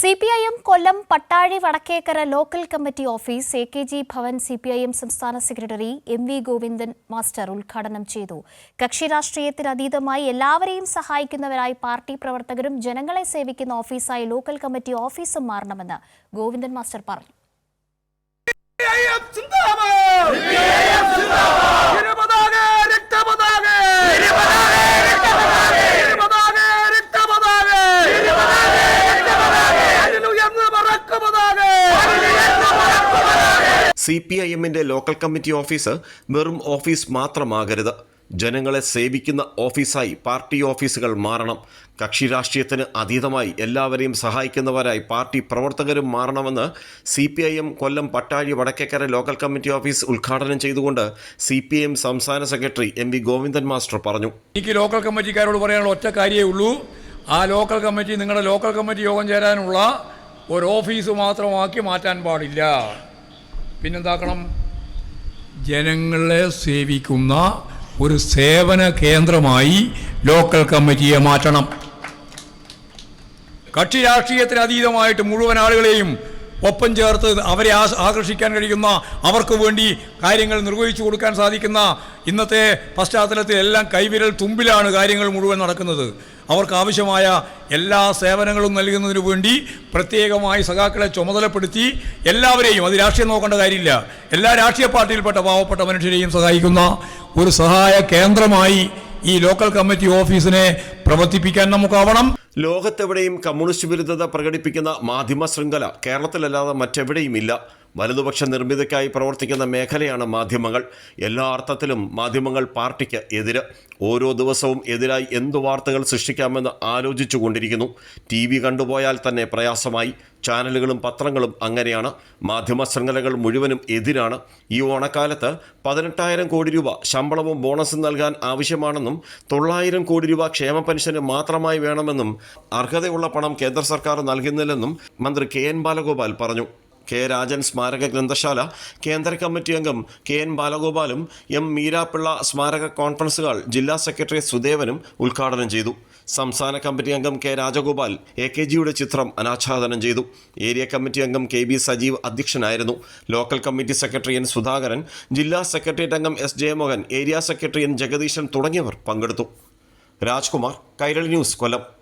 C P I M Kollam Pattazhi Vadakkekara local committee office A K G Bhavan C P I M സംസ്ഥാന secretary M V Govindan master ഉദ്ഘാടനം ചെയ്തു. കക്ഷി രാഷ്ട്രീയത്തിന് അതീതമായി എല്ലാവരെയും സഹായിക്കുന്നവരായി party പ്രവർത്തകരും ജനങ്ങളെ സേവിക്കുന്ന ഓഫീസായി ലോക്കൽ കമ്മിറ്റി ഓഫീസും മാറണമെന്ന് ഗോവിന്ദൻ മാസ്റ്റർ പറഞ്ഞു. സി പി ഐ എമ്മിന്റെ ലോക്കൽ കമ്മിറ്റി ഓഫീസ് വെറും ഓഫീസ് മാത്രമാകരുത്. ജനങ്ങളെ സേവിക്കുന്ന ഓഫീസായി പാർട്ടി ഓഫീസുകൾ മാറണം. കക്ഷി രാഷ്ട്രീയത്തിന് അതീതമായി എല്ലാവരെയും സഹായിക്കുന്നവരായി പാർട്ടി പ്രവർത്തകരും മാറണമെന്ന് C P I M Kollam Pattazhi Vadakkekara local committee office ഉദ്ഘാടനം ചെയ്തുകൊണ്ട് സി പി എം സംസ്ഥാന secretary M V Govindan master പറഞ്ഞു. എനിക്ക് ലോക്കൽ കമ്മിറ്റിക്കാരോട് പറയാനുള്ള ഒറ്റ കാര്യമേ ഉള്ളൂ. ആ ലോക്കൽ കമ്മിറ്റി നിങ്ങളുടെ ലോക്കൽ കമ്മിറ്റി യോഗം ചേരാനുള്ള ഒരു ഓഫീസ് മാത്രമാക്കി മാറ്റാൻ പാടില്ല. പിന്നെന്താക്കണം? ജനങ്ങളെ സേവിക്കുന്ന ഒരു സേവന കേന്ദ്രമായി ലോക്കൽ കമ്മിറ്റിയെ മാറ്റണം. കക്ഷി രാഷ്ട്രീയത്തിന് അതീതമായിട്ട് മുഴുവൻ ആളുകളെയും ഒപ്പം ചേർത്ത് അവരെ ആകർഷിക്കാൻ കഴിയുന്ന അവർക്ക് വേണ്ടി കാര്യങ്ങൾ നിർവഹിച്ചു കൊടുക്കാൻ സാധിക്കുന്ന ഇന്നത്തെ പശ്ചാത്തലത്തിൽ എല്ലാം കൈവിരൽ തുമ്പിലാണ് കാര്യങ്ങൾ മുഴുവൻ നടക്കുന്നത്. അവർക്ക് ആവശ്യമായ എല്ലാ സേവനങ്ങളും നൽകുന്നതിനു വേണ്ടി പ്രത്യേകമായി സഖാക്കളെ ചുമതലപ്പെടുത്തി എല്ലാവരെയും അത് രാഷ്ട്രീയം നോക്കേണ്ട കാര്യമില്ല എല്ലാ രാഷ്ട്രീയ പാർട്ടിയിൽപ്പെട്ട പാവപ്പെട്ട മനുഷ്യരെയും സഹായിക്കുന്ന ഒരു സഹായ കേന്ദ്രമായി ഈ ലോക്കൽ കമ്മിറ്റി ഓഫീസിനെ പ്രവർത്തിപ്പിക്കാൻ നമുക്കാവണം. ലോകത്തെവിടെയും കമ്മ്യൂണിസ്റ്റ് വിരുദ്ധത പ്രകടിപ്പിക്കുന്ന മാധ്യമ ശൃംഖല കേരളത്തിലല്ലാതെ മറ്റെവിടെയുമില്ല. വലതുപക്ഷ നിർമ്മിതിക്കായി പ്രവർത്തിക്കുന്ന മേഖലയാണ് മാധ്യമങ്ങൾ. എല്ലാ അർത്ഥത്തിലും മാധ്യമങ്ങൾ പാർട്ടിക്ക് എതിര്. ഓരോ ദിവസവും എതിരായി എന്തു വാർത്തകൾ സൃഷ്ടിക്കാമെന്ന് ആലോചിച്ചു കൊണ്ടിരിക്കുന്നു. ടി വി കണ്ടുപോയാൽ തന്നെ പ്രയാസമായി. ചാനലുകളും പത്രങ്ങളും അങ്ങനെയാണ്. മാധ്യമ ശൃംഖലകൾ മുഴുവനും എതിരാണ്. ഈ ഓണക്കാലത്ത് പതിനെട്ടായിരം കോടി രൂപ ശമ്പളവും ബോണസും നൽകാൻ ആവശ്യമാണെന്നും തൊള്ളായിരം കോടി രൂപ ക്ഷേമ പെൻഷന് മാത്രമായി വേണമെന്നും അർഹതയുള്ള പണം കേന്ദ്ര സർക്കാർ നൽകുന്നില്ലെന്നും മന്ത്രി കെ എൻ ബാലഗോപാൽ പറഞ്ഞു. കെ രാജൻ സ്മാരക ഗ്രന്ഥശാല കേന്ദ്ര കമ്മിറ്റി അംഗം കെ എൻ ബാലഗോപാലും എം മീരാപ്പിള്ള സ്മാരക കോൺഫറൻസുകൾ ജില്ലാ സെക്രട്ടറി സുദേവനും ഉദ്ഘാടനം ചെയ്തു. സംസ്ഥാന കമ്മിറ്റി അംഗം കെ രാജഗോപാൽ എ കെ ജിയുടെ ചിത്രം അനാച്ഛാദനം ചെയ്തു. ഏരിയ കമ്മിറ്റി അംഗം കെ ബി സജീവ് അധ്യക്ഷനായിരുന്നു. Local committee secretary N Sudhakaran ജില്ലാ സെക്രട്ടേറിയറ്റ് അംഗം S Jayamohan area secretary N Jagadeeshan തുടങ്ങിയവർ പങ്കെടുത്തു. രാജ്കുമാർ കൈരളി ന്യൂസ് കൊല്ലം.